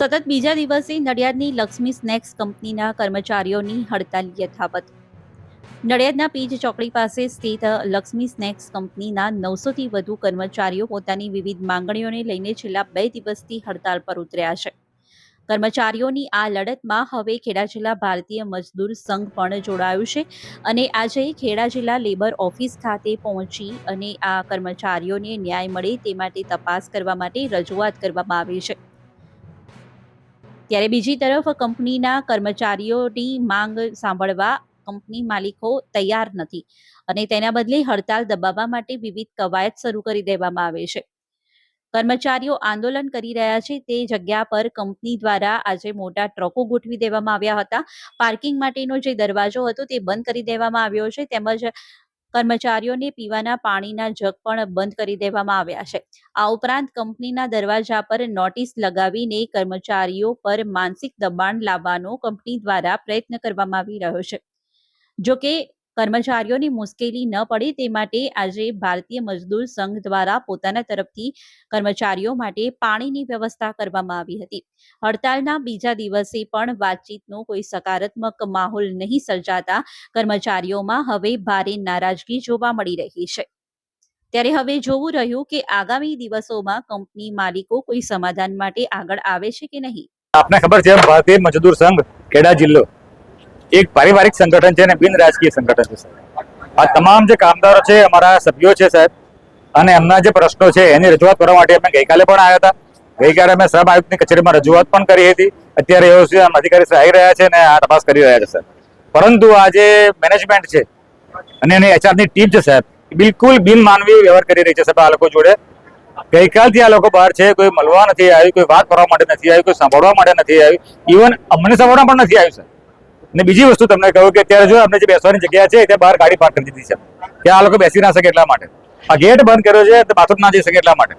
સતત બીજા દિવસે નડિયાદની લક્ષ્મી સ્નેક્સ કંપનીના કર્મચારીઓની હડતાલ યથાવત. નડિયાદના પીજ ચોકડી પાસે સ્થિત લક્ષ્મી સ્નેક્સ કંપનીના નવસોથી વધુ કર્મચારીઓ પોતાની વિવિધ માંગણીઓને લઈને છેલ્લા બે દિવસથી હડતાલ પર ઉતર્યા છે. કર્મચારીઓની આ લડતમાં હવે ખેડા જિલ્લા ભારતીય મજદૂર સંઘ પણ જોડાયું છે અને આજે ખેડા જિલ્લા લેબર ઓફિસ ખાતે પહોંચી અને આ કર્મચારીઓને ન્યાય મળે તે માટે તપાસ કરવા માટે રજૂઆત કરવામાં આવી છે. ત્યારે બીજી તરફ કંપનીના કર્મચારીઓની માંગ સાંભળવા કંપની માલિકો તૈયાર નથી અને તેના બદલે હડતાલ દબાવવા માટે વિવિધ કવાયત શરૂ કરી દેવામાં આવે છે. કર્મચારીઓ આંદોલન કરી રહ્યા છે તે જગ્યા પર કંપની દ્વારા આજે મોટા ટ્રકો ગોઠવી દેવામાં આવ્યા હતા. પાર્કિંગ માટેનો જે દરવાજો હતો તે બંધ કરી દેવામાં આવ્યો છે તેમજ કર્મચારીઓને પીવાના પાણીના જગ પણ બંધ કરી દેવામાં આવ્યા છે. આ ઉપરાંત કંપનીના દરવાજા પર નોટિસ લગાવીને કર્મચારીઓ પર માનસિક દબાણ લાવવાનો કંપની દ્વારા પ્રયત્ન કરવામાં આવી રહ્યો છે. જો કે કર્મચારીઓની મુશ્કેલી ન પડે તે માટે આજે ભારતીય મજદૂર સંઘ દ્વારા પોતાના તરફથી કર્મચારીઓ માટે પાણીની વ્યવસ્થા કરવામાં આવી હતી. હડતાલના બીજા દિવસે પણ વાતચીતનો કોઈ સકારાત્મક માહોલ નહીં સર્જાતા કર્મચારીઓમાં હવે ભારે નારાજગી જોવા મળી રહી છે. ત્યારે હવે જોવું રહ્યું કે આગામી દિવસોમાં કંપની માલિકો કોઈ સમાધાન માટે આગળ આવે છે કે નહીં? આપને ખબર છે, ભારતીય મજદૂર સંઘ ખેડા જિલ્લો એક પારિવારિક સંગઠન છે અને બિન રાજકીય સંગઠન છે, સાહેબ. આ તમામ જે કામદારો છે, અમારા સભ્યો છે, સાહેબ, અને એમના જે પ્રશ્નો છે, એની રજૂઆત કરવા માટે અમે ગઈકાલે પણ આવ્યા હતા. ગઈકાલે અમે સબ આયુક્તની કચેરીમાં રજૂઆત પણ કરી હતી. અત્યારે એઓ અધિકારી આવી રહ્યા છે અને આ તપાસ કરી રહ્યા છે, સાહેબ. પરંતુ આ જે મેનેજમેન્ટ છે અને એની એચઆરની ટીમ છે, સાહેબ બિલકુલ બિલકુલ બિનમાનવીય વ્યવહાર કરી રહી છે, સાહેબ, આ લોકો જોડે. ગઈકાલથી આ લોકો બહાર છે, કોઈ મળવા નથી આવ્યું, કોઈ વાત કરવા માટે નથી આવ્યું, કોઈ સાંભળવા માટે નથી આવ્યું. ઇવન અમને સાંભળવા પણ નથી આવ્યું સર અને બીજી વસ્તુ તમને કહ્યું કે અત્યારે જો અમને જે બેસવાની જગ્યા છે, ત્યાં બહાર ગાડી પાર્ક કરી દીધી છે. કે આ લોકો બેસી ના શકે એટલા માટે. આ ગેટ બંધ કર્યો છે, તો બાથરૂમ ના જઈ શકે એટલા માટે.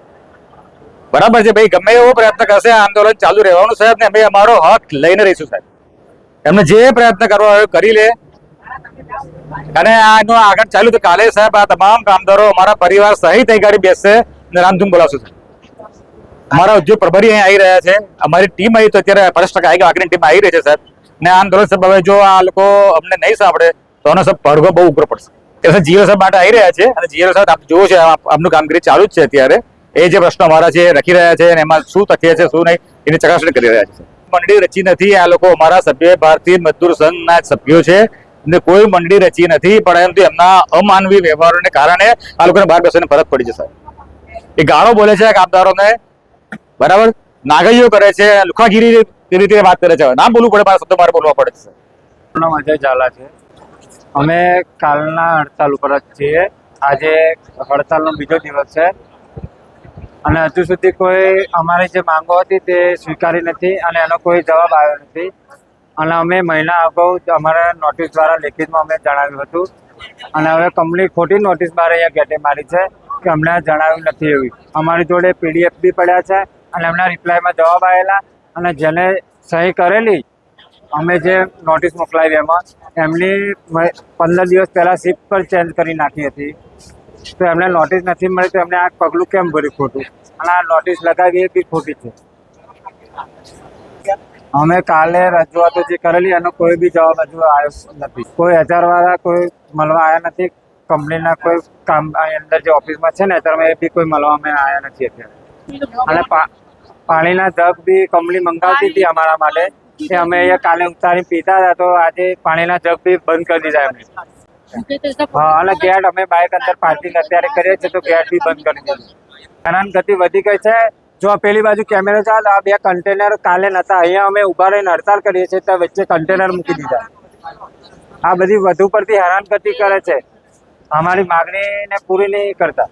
બરાબર છે, ભાઈ, ગમે એવો પ્રયત્ન કરશે, આંદોલન ચાલુ રહેવાનું સાહેબ ને અમે અમારો હક લઈને રહીશું, સાહેબ. એમને જે પ્રયત્ન કરવા કરી લે. અને આનું આગળ ચાલુ તો કાલે, સાહેબ, આ તમામ કામદારો અમારા પરિવાર સહિત અહીં ગાડી બેસશે અને રામધૂમ બોલાવશું, સાહેબ. અમારા ઉદ્યોગ પ્રભારી અહીં આવી રહ્યા છે. અમારી ટીમ અહીં તો અત્યારે પચાસ ટકા આવી ટીમ આવી રહી છે, સાહેબ. ને આંદોલન સાહેબ હવે જો આ લોકો અમને નહીં સાંભળે, તો આનો સાહેબ પડઘો બહુ ઉગ્ર પડશે. એટલે જીઓ સાહેબ માટે આવી રહ્યા છે અને જીઓ સાહેબ આપ જોવો છે આપ- આપનું કામગીરી ચાલુ જ છે અત્યારે. એ જે પ્રશ્નો અમારા છે લખી રહ્યા છે અને એમાં શું તથ્ય છે, શું નહીં, એની ચકાસણી કરી રહ્યા છે. મંડળી રચી નથી, આ લોકો અમારા સભ્ય, ભારતીય મજદૂર સંઘના સભ્યો છે. ને કોઈ મંડળી રચી નથી પરંતુ એમના અમાનવી વ્યવહારોને કારણે આ લોકોને બહાર બેસવાની ફરજ પડી સાહેબ એ ગાળો બોલે છે કામદારોને. બરાબર? નાગરીઓ કરે છે, લુખાગીરી એ રીતે વાત કરે છે. ના બોલવું પડે, મારા શબ્દ મારે બોલવા પડે છે. નામ અજય છે. અમે કાલના હડતાલ ઉપર જ છીએ. આજે હડતાલનો બીજો દિવસ છે. અને હજુ સુધી કોઈ અમારી જે માંગો હતી તે સ્વીકારી નથી અને એનો કોઈ જવાબ આવ્યો નથી. અને અમે મહિના અગાઉ અમારા નોટિસ દ્વારા લેખિતમાં અમે જણાવ્યું હતું. અને હવે કંપની ખોટી નોટિસ બહાર અહીંયા ગેટે મારી છે કે અમને જણાવ્યું નથી એવી. અમારી જોડે પીડીએફ બી પડ્યા છે અને એમના રિપ્લાયમાં જવાબ આવેલા. અને જેને સહી કરેલી, અમે જે નોટિસ મોકલાવી એમાં, એમની પંદર દિવસ પહેલા શિફ્ટ પર ચેન્જ કરી નાખી હતી. તો એમને નોટિસ નથી મળી, તો એમને આ પગલું કેમ ભર્યું ખોટું? અને આ નોટિસ લગાવી એ બી ખોટી છે. અમે કાલે રજૂઆતો જે કરેલી, એનો કોઈ બી જવાબ હજુ આવ્યો નથી. કોઈ હજારવાળા કોઈ મળવા આવ્યા નથી કંપનીના કોઈ કામ અંદર જે ઓફિસમાં છે ને અત્યારે એ બી કોઈ મળવા અમે આવ્યા નથી અત્યારે. અને પાણીના જગ બી કંપની મંગાવતી હતી અમારા માટે. એ અમે અહીંયા કાલે ઉતારી પીતા હતા, તો આજે પાણીના જગ બી બંધ કરી દીધા એમને. હા, અને ગેટ અમે બાઇક અંદર પાર્કિંગ અત્યારે કરીએ છીએ, તો ગેટ બી બંધ કરી દીધું. હેરાન ગતિ વધી ગઈ છે. જો પેલી બાજુ કેમેરો ચાલે, આ બે કન્ટેનર કાલે નતા, અહીંયા અમે ઊભા રહીને હડતાલ કરીએ છીએ તો વચ્ચે કન્ટેનર મૂકી દીધા. આ બધી વધુ પડતી હેરાન ગતિ કરે છે. અમારી માગણીને પૂરી નહીં કરતા.